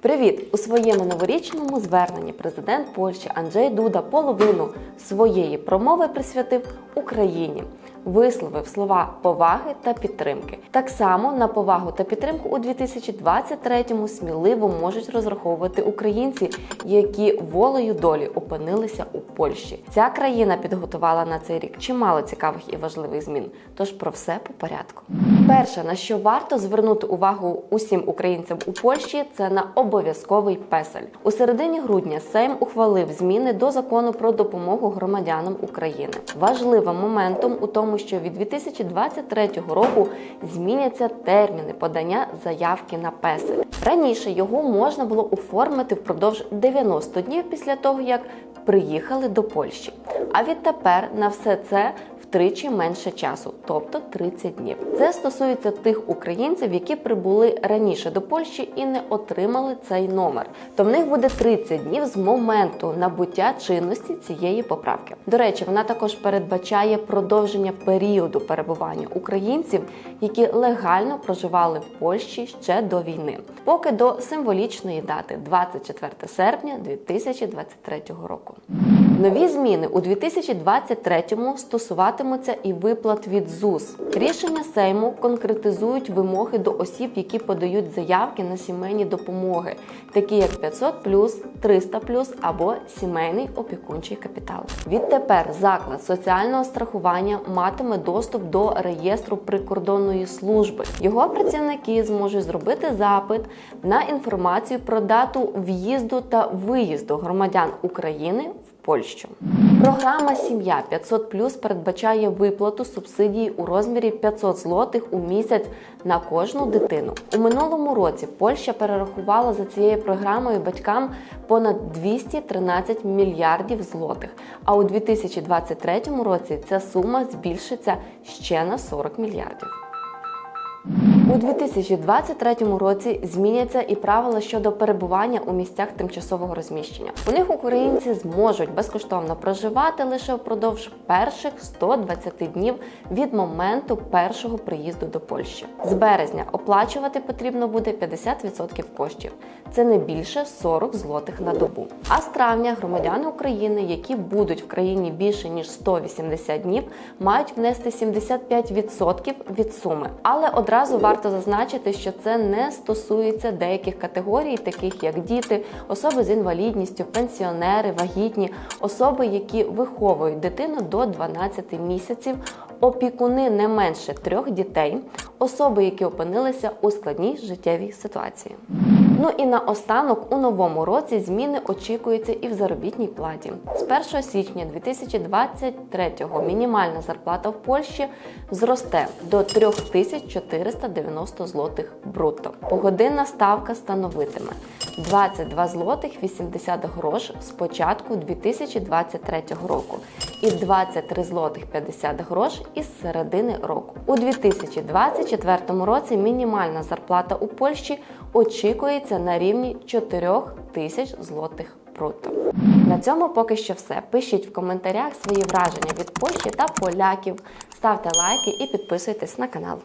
Привіт! У своєму новорічному зверненні президент Польщі Анджей Дуда половину своєї промови присвятив Україні. Висловив слова поваги та підтримки. Так само на повагу та підтримку у 2023-му сміливо можуть розраховувати українці, які волею долі опинилися у Польщі. Ця країна підготувала на цей рік чимало цікавих і важливих змін. Тож про все по порядку. Перше, на що варто звернути увагу усім українцям у Польщі, це на обов'язковий песель. У середині грудня Сейм ухвалив зміни до закону про допомогу громадянам України. Важливим моментом у тому, що від 2023 року зміняться терміни подання заявки на песик. Раніше його можна було оформити впродовж 90 днів після того, як приїхали до Польщі. А відтепер на все це втричі менше часу, тобто 30 днів. Це стосується тих українців, які прибули раніше до Польщі і не отримали цей номер. То в них буде 30 днів з моменту набуття чинності цієї поправки. До речі, вона також передбачає продовження періоду перебування українців, які легально проживали в Польщі ще до війни, поки до символічної дати 24 серпня 2023 року. Нові зміни у 2023-му стосуватимуться і виплат від ЗУС. Рішення Сейму конкретизують вимоги до осіб, які подають заявки на сімейні допомоги, такі як 500+, 300+, або сімейний опікунчий капітал. Відтепер заклад соціального страхування матиме доступ до реєстру прикордонної служби. Його працівники зможуть зробити запит на інформацію про дату в'їзду та виїзду громадян України Польщу. Програма Сім'я 500 передбачає виплату субсидії у розмірі 500 злотих у місяць на кожну дитину. У минулому році Польща перерахувала за цією програмою батькам понад 213 мільярдів злотих. А у 2023 році ця сума збільшиться ще на 40 мільярдів. У 2023 році зміняться і правила щодо перебування у місцях тимчасового розміщення. У них українці зможуть безкоштовно проживати лише впродовж перших 120 днів від моменту першого приїзду до Польщі. З березня оплачувати потрібно буде 50% коштів. Це не більше 40 злотих на добу. А з травня громадяни України, які будуть в країні більше ніж 180 днів, мають внести 75% від суми. Але одразу варто зазначити, що це не стосується деяких категорій, таких як діти, особи з інвалідністю, пенсіонери, вагітні, особи, які виховують дитину до 12 місяців, опікуни не менше трьох дітей, особи, які опинилися у складній життєвій ситуації. Ну і наостанок у новому році зміни очікуються і в заробітній платі. З 1 січня 2023-го мінімальна зарплата в Польщі зросте до 3490 злотих брутто. Погодинна ставка становитиме 22 злотих 80 грош з початку 2023 року і 23 злотих 50 грош із середини року. У 2024 році мінімальна зарплата у Польщі очікується на рівні 4 тисяч злотих брутто. На цьому поки що все. Пишіть в коментарях свої враження від Польщі та поляків, ставте лайки і підписуйтесь на канал.